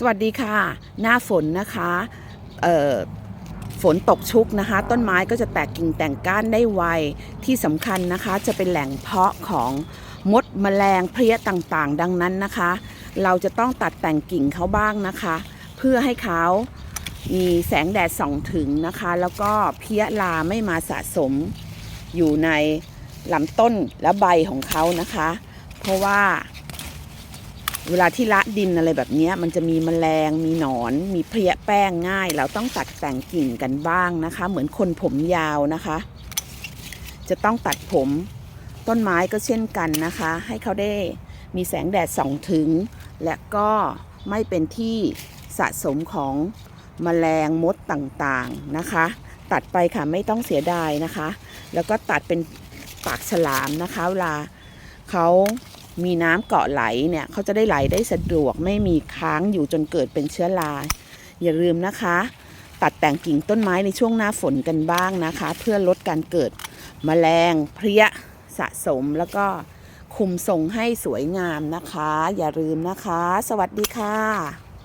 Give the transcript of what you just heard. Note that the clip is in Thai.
สวัสดีค่ะ หน้าฝนนะคะเอ่อฝนตกชุกนะคะ ต้นไม้ก็จะแตกกิ่งแต่งก้านได้ไวที่สำคัญนะคะ จะเป็นแหล่งเพาะของมดแมลงเพลี้ยต่างๆ ดังนั้นนะคะ เราจะต้องตัดแต่งกิ่งเขาบ้างนะคะ เพื่อให้เขามีแสงแดดส่องถึงนะคะ แล้วก็เพี้ยลาไม่มาสะสมอยู่ในลำต้นและใบของเขานะคะ เพราะว่า เวลาที่ละดินอะไรแบบนี้มันจะมีแมลงมีหนอน มีเพลี้ยแป้งง่าย เราต้องตัดแต่งกิ่งกันบ้างนะคะ เหมือนคนผมยาวนะคะ จะต้องตัดผมต้นไม้ก็เช่นกันนะคะ ให้เขาได้มีแสงแดดส่องถึง และก็ไม่เป็นที่สะสมของแมลงมดต่างๆนะคะ ตัดไปค่ะไม่ต้องเสียดายนะคะ แล้วก็ตัดเป็นปากฉลามนะคะเวลาเขา มีน้ำเกาะไหลเนี่ยเขาจะได้ไหลได้สะดวกไม่มีค้างอยู่จนเกิดเป็นเชื้อราอย่าลืมนะคะ ตัดแต่งกิ่งต้นไม้ในช่วงหน้าฝนกันบ้างนะคะ เพื่อลดการเกิดแมลงเพลี้ยสะสมแล้วก็คุมทรงให้สวยงามนะคะ อย่าลืมนะคะ สวัสดีค่ะ